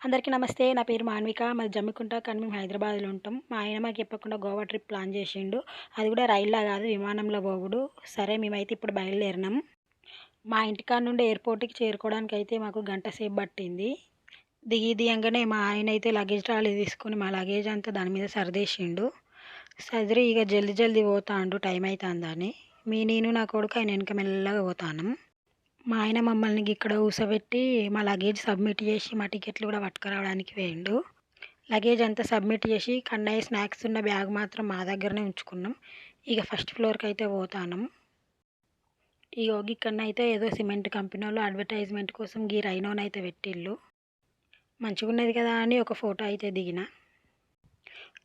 అందరికీ నమస్తే. నా పేరు మాన్విక. మాది జమ్మికుంట కానీ మేము హైదరాబాద్లో ఉంటాం. మా ఆయన మాకు చెప్పకుండా గోవా ట్రిప్ ప్లాన్ చేసిండు. అది కూడా రైల్లో కాదు విమానంలో పోవుడు. సరే మేమైతే ఇప్పుడు బయలుదేరినాం. మా ఇంటికాడ నుండి ఎయిర్పోర్ట్కి చేరుకోవడానికి అయితే మాకు గంట సేపు పట్టింది. దిగి దిగంగానే మా ఆయన అయితే లగేజ్ ట్రాలీ తీసుకొని మా లగేజ్ అంతా దాని మీద సర్దేసిండు. సదిరి ఇక జల్దీ జల్దీ పోతాండు టైం అవుతుందని మీ నేను నా కొడుకు ఆయన వెనక మెల్లగా పోతాను మా ఆయన మమ్మల్ని ఇక్కడ కూసబెట్టి మా లగేజ్ సబ్మిట్ చేసి మా టికెట్లు కూడా పట్టుకురావడానికి వేయండు లగేజ్ అంతా సబ్మిట్ చేసి కన్నయ్య స్నాక్స్ ఉన్న బ్యాగ్ మాత్రం మా దగ్గరనే ఉంచుకున్నాం. ఇక ఫస్ట్ ఫ్లోర్కి అయితే పోతాను ఈ యోగి కన్నా అయితే ఏదో సిమెంట్ కంపెనీ వాళ్ళు అడ్వర్టైజ్మెంట్ కోసం గీ రైనోన్ అయితే పెట్టిళ్ళు. మంచిగా ఉన్నది కదా అని ఒక ఫోటో అయితే దిగిన.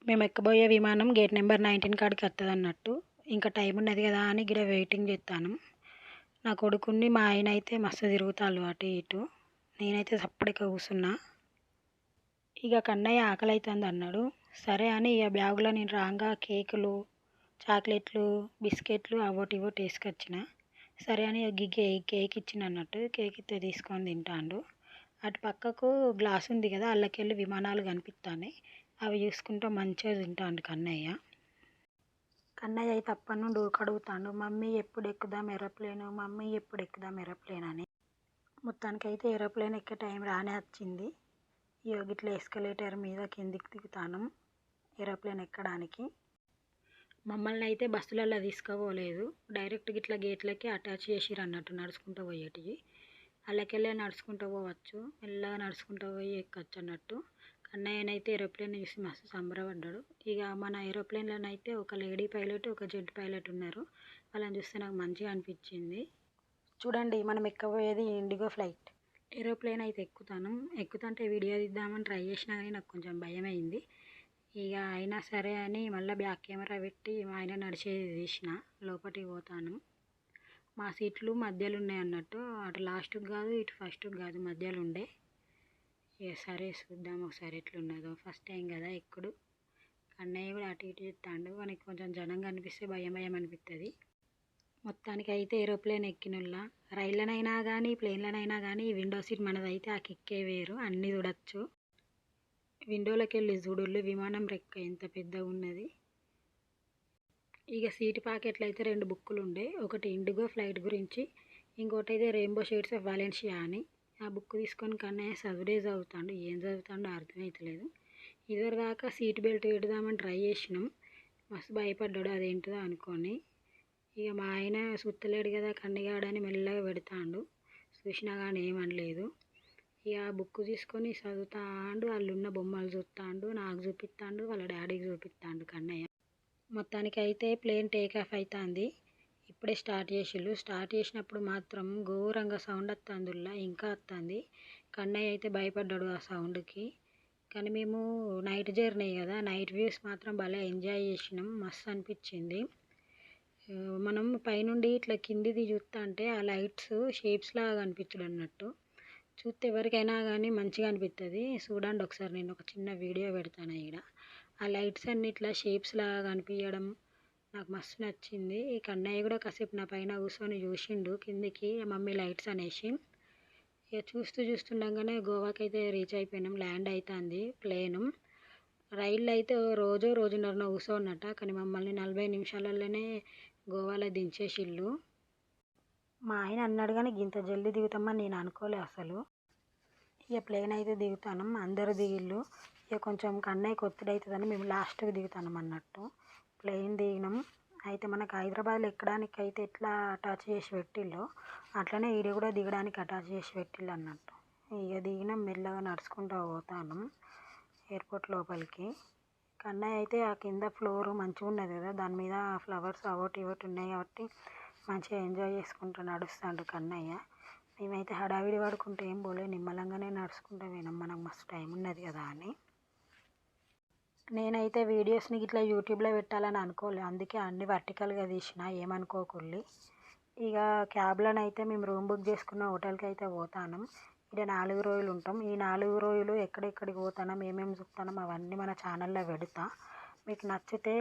మేము ఎక్కబోయే విమానం గేట్ నెంబర్ నైన్టీన్ కాడికి వస్తుంది అన్నట్టు ఇంకా టైం ఉన్నది కదా అని గిడ వెయిటింగ్ చేస్తాను నా కొడుకుని మా ఆయన అయితే మస్తు తిరుగుతాళ్ళు అటు ఇటు. నేనైతే సప్పడిక కూర్చున్నా ఇక కన్నయ్య ఆకలి అవుతుంది అన్నాడు. సరే అని ఇక బ్యాగులో నేను రాగా కేకులు చాక్లెట్లు బిస్కెట్లు అవోటి ఇవోటి వేసుకొచ్చిన. సరే అని గిగ్గే కేక్ ఇచ్చిన అన్నట్టు కేక్ ఇస్తే తీసుకొని తింటాడు. అటు పక్కకు గ్లాస్ ఉంది కదా అల్లకెళ్ళి విమానాలు కనిపిస్తాయి అవి చూసుకుంటూ మంచిగా తింటాడు కన్నయ్య. అన్నయ్య అయితే అప్పటి నుండి ఊకడుగుతాడు మమ్మీ ఎప్పుడు ఎక్కుదాం ఎరోప్లేను మమ్మీ ఎప్పుడు ఎక్కుదాం ఏరోప్లేన్? అని. మొత్తానికి అయితే ఏరోప్లేన్ ఎక్కే టైం రానే వచ్చింది. ఇక గిట్ల ఎస్కలేటర్ మీద కిందికి దిగుతాను ఏరోప్లేన్ ఎక్కడానికి. మమ్మల్ని అయితే బస్సులలో తీసుకుపోలేదు. డైరెక్ట్ గిట్ల గేట్లకి అటాచ్ చేసిరు అన్నట్టు నడుచుకుంటూ పోయేటివి. అలాకెళ్ళే నడుచుకుంటూ పోవచ్చు మెల్లగా నడుచుకుంటూ పోయి ఎక్కొచ్చు అన్నట్టు. కన్నయ్యనైతే ఏరోప్లేన్ చూసి మస్తు సంబరపడ్డాడు. ఇక మన ఏరోప్లేన్లోనైతే ఒక లేడీ పైలట్ ఒక జెంట్ పైలట్ ఉన్నారు. వాళ్ళని చూస్తే నాకు మంచిగా అనిపించింది. చూడండి మనం ఎక్కబోయేది ఇండిగో ఫ్లైట్. ఏరోప్లేన్ అయితే ఎక్కుతాను. ఎక్కుతుంటే వీడియో తీద్దామని ట్రై చేసినా కానీ నాకు కొంచెం భయం అయింది ఇక అయినా సరే అని మళ్ళీ బ్యాక్ కెమెరా పెట్టి ఆయన నడిచేది తీసిన. లోపలికి పోతాను. మా సీట్లు మధ్యలో ఉన్నాయి అన్నట్టు. అటు లాస్ట్కి కాదు ఇటు ఫస్ట్కి కాదు మధ్యలో ఉండే. సరే చూద్దాం ఒకసారి ఎట్లున్నదో. ఫస్ట్ టైం కదా ఎక్కడు కన్నయ్య కూడా అటు ఇటు చెప్తాడు. మనకి కొంచెం జనం కనిపిస్తే భయం భయం అనిపిస్తుంది మొత్తానికి అయితే ఏరోప్లేన్ ఎక్కినుల్లా రైళ్ళనైనా కానీ ప్లేన్లనైనా కానీ విండో సీట్ మనదైతే ఆ కిక్కే వేరు. అన్నీ చూడొచ్చు. విండోలోకి వెళ్ళి చూడుళ్ళు. విమానం రెక్క ఎంత పెద్దగా ఉన్నది. ఇక సీట్ ప్యాకెట్లు అయితే రెండు బుక్కులు ఉండే ఒకటి ఇండిగో ఫ్లైట్ గురించి ఇంకోటి అయితే రెయిన్బో షేడ్స్ ఆఫ్ వాలెన్షియా అని. ఆ బుక్ తీసుకొని కన్నయ్య చదువుడే చదువుతాడు. ఏం చదువుతాడో అర్థమవుతలేదు ఇదివరకు దాకా సీట్ బెల్ట్ పెడదామని ట్రై చేసినాం. మస్తు భయపడ్డాడు అదేంటిదో అనుకొని. ఇక మా ఆయన సుత్తలేడు కదా కన్నగాడని మెల్లగా పెడతాడు. చూసినా కానీ ఏమనలేదు ఇక ఆ బుక్ తీసుకొని చదువుతాండు. వాళ్ళున్న బొమ్మలు చూస్తాడు. నాకు చూపిస్తాడు. వాళ్ళ డాడీకి చూపిస్తాడు కన్నయ్య. మొత్తానికి అయితే ప్లేన్ టేక్ ఆఫ్ అవుతుంది ఇప్పుడే స్టార్ట్ చేసిళ్ళు. స్టార్ట్ చేసినప్పుడు మాత్రం ఘోరంగా సౌండ్ వస్తుందిలా ఇంకా వస్తుంది కన్నయ్య అయితే భయపడ్డాడు ఆ సౌండ్కి. కానీ మేము నైట్ జర్నీ కదా నైట్ వ్యూస్ మాత్రం భలే ఎంజాయ్ చేసినాం. మస్తు అనిపించింది. మనం పైనుండి ఇట్లా కిందిది చూస్తా అంటే ఆ లైట్స్ షేప్స్ లాగా కనిపించడం అన్నట్టు. చూస్తే ఎవరికైనా కానీ మంచిగా అనిపిస్తుంది చూడండి ఒకసారి నేను ఒక చిన్న వీడియో పెడతాను ఇక్కడ ఆ లైట్స్ అన్ని ఇట్లా షేప్స్ లాగా కనిపించడం నాకు మస్తు నచ్చింది. ఈ కన్నయ్య కూడా కాసేపు నా పైన కూర్చొని చూసిండు. కిందికి మమ్మీ లైట్స్ అనేసి ఇక చూస్తూ చూస్తుండగానే గోవాకి అయితే రీచ్ అయిపోయినాం. ల్యాండ్ అవుతుంది ప్లేను. రైళ్ళు అయితే రోజు రోజున్నర కూర్చోన్నట కానీ మమ్మల్ని నలభై నిమిషాలలోనే గోవాలో దించేసిళ్ళు. మా ఆయన అన్నాడు కానీ ఇంత జల్దీ దిగుతామని నేను అనుకోలే అసలు. ఇక ప్లేన్ అయితే దిగుతాను. అందరు దిగిళ్ళు. ఇక కొంచెం కన్నయ్యకి ఒత్తిడి అవుతుందని మేము లాస్ట్కి దిగుతాం అన్నట్టు ప్లేన్ దిగినాం అయితే మనకు హైదరాబాద్లో ఎక్కడానికి అయితే ఎట్లా అటాచ్ చేసి పెట్టిల్లో అట్లనే ఈడ కూడా దిగడానికి అటాచ్ చేసి పెట్టిల్లు అన్నట్టు. ఇక దిగినాం మెల్లగా నడుచుకుంటూ పోతాను ఎయిర్పోర్ట్ లోపలికి. కన్నయ్య అయితే ఆ కింద ఫ్లోర్ మంచిగా ఉన్నది కదా దాని మీద ఫ్లవర్స్ అవోటి ఇవోటి ఉన్నాయి కాబట్టి మంచిగా ఎంజాయ్ చేసుకుంటూ నడుస్తాడు కన్నయ్య. మేమైతే హడావిడి పడుకుంటే ఏం పోలే నిమ్మలంగానే నడుచుకుంటూ పోయినాం. మనకు మస్తు టైం ఉన్నది కదా అని. నేనైతే వీడియోస్ని ఇట్లా యూట్యూబ్లో పెట్టాలని అనుకోలే. అందుకే అన్ని వర్టికల్గా తీసిన ఏమనుకోకుల్లి. ఇక క్యాబ్లోనైతే మేము రూమ్ బుక్ చేసుకున్న హోటల్కి అయితే పోతాను. ఇక్కడ నాలుగు రోజులు ఉంటాం. ఈ నాలుగు రోజులు ఎక్కడెక్కడికి పోతాం ఏమేమి చూస్తాం అవన్నీ మన ఛానల్లో పెడతా. మీకు నచ్చితే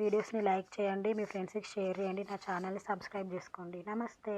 వీడియోస్ని లైక్ చేయండి మీ ఫ్రెండ్స్కి షేర్ చేయండి నా ఛానల్ని సబ్స్క్రైబ్ చేసుకోండి. నమస్తే.